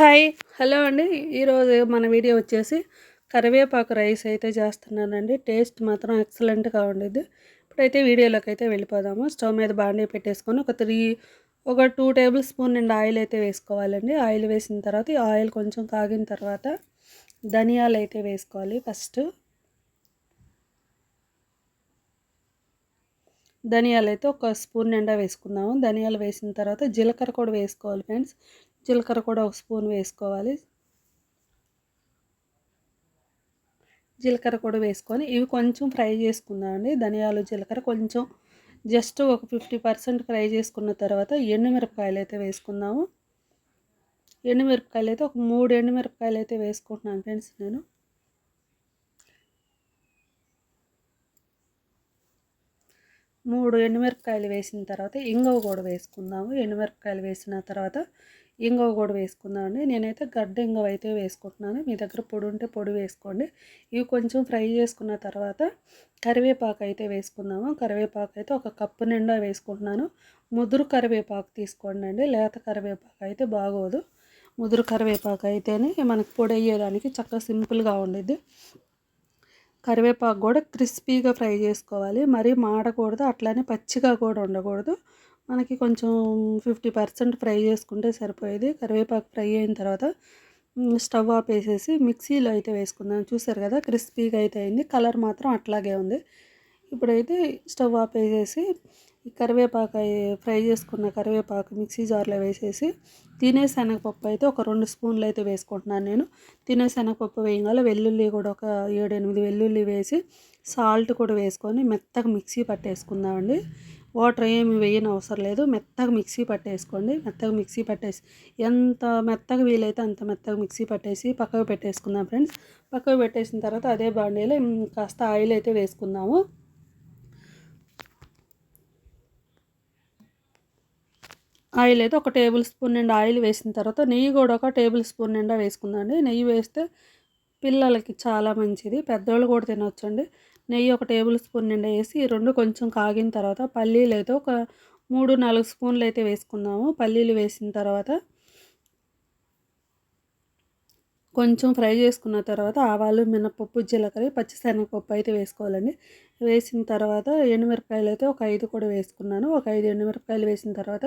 Hi. Hello అండి. ఈరోజు మన వీడియో వచ్చేసి కరివేపాకు రైస్ అయితే చేస్తున్నానండి. టేస్ట్ మాత్రం ఎక్సలెంట్గా ఉండేది. ఇప్పుడైతే వీడియోలోకి అయితే వెళ్ళిపోదాము. స్టవ్ మీద బాండీ పెట్టేసుకొని ఒక త్రీ ఒక టూ టేబుల్ స్పూన్ నిండా ఆయిల్ అయితే వేసుకోవాలండి. ఆయిల్ వేసిన తర్వాత ఈ ఆయిల్ కొంచెం కాగిన తర్వాత ధనియాలు అయితే వేసుకోవాలి ఫస్ట్. ధనియాలు అయితే ఒక స్పూన్ నిండా వేసుకుందాము. ధనియాలు వేసిన తర్వాత జీలకర్ర కూడా వేసుకోవాలి ఫ్రెండ్స్. జీలకర్ర కూడా ఒక స్పూన్ వేసుకోవాలి. జీలకర్ర కూడా వేసుకొని ఇవి కొంచెం ఫ్రై చేసుకుందామండి ధనియాలు జీలకర్ర కొంచెం జస్ట్ ఒక ఫిఫ్టీ పర్సెంట్ ఫ్రై చేసుకున్న తర్వాత ఎండుమిరపకాయలు అయితే వేసుకుందాము. ఎండుమిరపకాయలు అయితే ఒక మూడు ఎండుమిరపకాయలు అయితే వేసుకుంటున్నాను ఫ్రెండ్స్ నేను. మూడు ఎండుమిరపకాయలు వేసిన తర్వాత ఇంగవ కూడా వేసుకుందాము. ఎండుమిరపకాయలు వేసిన తర్వాత ఇంగవ కూడా వేసుకుందామండి. నేనైతే గడ్డ ఇంగవ అయితే వేసుకుంటున్నాను. మీ దగ్గర పొడి ఉంటే పొడి వేసుకోండి. ఇవి కొంచెం ఫ్రై చేసుకున్న తర్వాత కరివేపాకు అయితే వేసుకుందాము. కరివేపాకు అయితే ఒక కప్పు నిండా వేసుకుంటున్నాను. ముదురు కరివేపాకు తీసుకోండి అండి. లేత కరివేపాకు అయితే బాగోదు. ముదురు కరివేపాకు అయితేనే మనకు పొడి అయ్యేదానికి చక్కగా సింపుల్గా ఉండేది కరివేపాకు కూడా క్రిస్పీగా ఫ్రై చేసుకోవాలి. మరీ మాడకూడదు. అట్లానే పచ్చిగా కూడా ఉండకూడదు. మనకి కొంచెం ఫిఫ్టీ పర్సెంట్ ఫ్రై చేసుకుంటే సరిపోయేది. కరివేపాకు ఫ్రై అయిన తర్వాత స్టవ్ ఆఫ్ వేసేసి మిక్సీలో అయితే వేసుకుందాం. చూసారు కదా క్రిస్పీగా అయితే అయింది. కలర్ మాత్రం అట్లాగే ఉంది. ఇప్పుడైతే స్టవ్ ఆఫ్ వేసేసి ఈ కరివేపాకు ఫ్రై చేసుకున్న కరివేపాకు మిక్సీ జార్లో వేసేసి తినే శనగపప్పు అయితే ఒక రెండు స్పూన్లు అయితే వేసుకుంటున్నాను నేను. తినే శనగపప్పు వేయగాల వెల్లుల్లి కూడా ఒక ఏడు ఎనిమిది వెల్లుల్లి వేసి సాల్ట్ కూడా వేసుకొని మెత్తగా మిక్సీ పట్టేసుకుందామండి. వాటర్ ఏమి వేయని అవసరం లేదు. మెత్తగా మిక్సీ పట్టేసుకోండి. మెత్తగా మిక్సీ పట్టేసి ఎంత మెత్తగా వీలైతే అంత మెత్తగా మిక్సీ పట్టేసి పక్కకు పెట్టేసుకుందాం ఫ్రెండ్స్. పక్కకు పెట్టేసిన తర్వాత అదే బాండీలో కాస్త ఆయిల్ అయితే వేసుకుందాము. ఆయిల్ అయితే ఒక టేబుల్ స్పూన్ నిండా ఆయిల్ వేసిన తర్వాత నెయ్యి కూడా ఒక టేబుల్ స్పూన్ నిండా వేసుకుందండి. నెయ్యి వేస్తే పిల్లలకి చాలా మంచిది. పెద్దవాళ్ళు కూడా తినొచ్చండి. నెయ్యి ఒక టేబుల్ స్పూన్ నిండా వేసి రెండు కొంచెం కాగిన తర్వాత పల్లీలు అయితే ఒక మూడు నాలుగు స్పూన్లు అయితే వేసుకుందాము. పల్లీలు వేసిన తర్వాత కొంచెం ఫ్రై చేసుకున్న తర్వాత ఆవాలు మినపప్పు జీలకర్ర పచ్చిశనగపప్పు అయితే వేసుకోవాలండి. వేసిన తర్వాత ఎండుమిరపకాయలు అయితే ఒక ఐదు కూడా వేసుకున్నాను. ఒక ఐదు ఎండుమిరపకాయలు వేసిన తర్వాత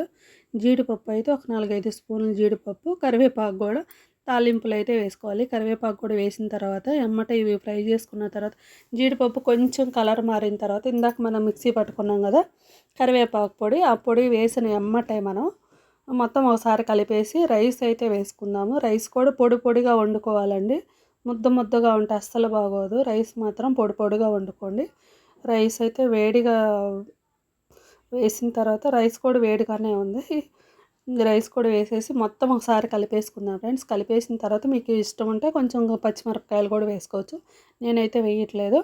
జీడిపప్పు అయితే ఒక నాలుగైదు స్పూన్లు జీడిపప్పు కరివేపాకు కూడా తాలింపులు అయితే వేసుకోవాలి. కరివేపాకు కూడా వేసిన తర్వాత ఎమ్మట ఇవి ఫ్రై చేసుకున్న తర్వాత జీడిపప్పు కొంచెం కలర్ మారిన తర్వాత ఇందాక మనం మిక్సీ పట్టుకున్నాం కదా కరివేపాకు పొడి ఆ పొడి వేసిన ఎమ్మటే మనం మొత్తం ఒకసారి కలిపేసి రైస్ అయితే వేసుకుందాము. రైస్ కూడా పొడి పొడిగా వండుకోవాలండి. ముద్ద ముద్దగా ఉంటే అస్సలు బాగోదు. రైస్ మాత్రం పొడి పొడిగా వండుకోండి. రైస్ అయితే వేడిగా వేసిన తర్వాత రైస్ కూడా వేడిగానే ఉంది. రైస్ కూడా వేసేసి మొత్తం ఒకసారి కలిపేసుకుందాం ఫ్రెండ్స్. కలిపేసిన తర్వాత మీకు ఇష్టం ఉంటే కొంచెం పచ్చిమిరపకాయలు కూడా వేసుకోవచ్చు. నేనైతే వేయట్లేదు.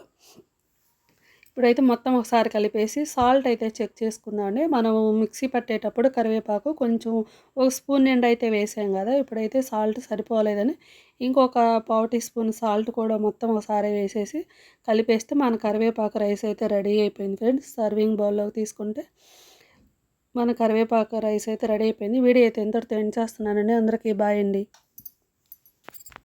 ఇప్పుడైతే మొత్తం ఒకసారి కలిపేసి సాల్ట్ అయితే చెక్ చేసుకుందామండి. మనం మిక్సీ పట్టేటప్పుడు కరివేపాకు కొంచెం ఒక స్పూన్ నిండా అయితే వేసాం కదా ఇప్పుడైతే సాల్ట్ సరిపోలేదని ఇంకొక పావు టీ స్పూన్ సాల్ట్ కూడా మొత్తం ఒకసారి వేసేసి కలిపేస్తే మన కరివేపాకు రైస్ అయితే రెడీ అయిపోయింది ఫ్రెండ్స్. సర్వింగ్ బౌల్లోకి తీసుకుంటే మన కరివేపాకు రైస్ అయితే రెడీ అయిపోయింది. వీడియో అయితే ఎంతటితో ఎండ్ చేస్తున్నానండి. అందరికీ బాయ్ అండి.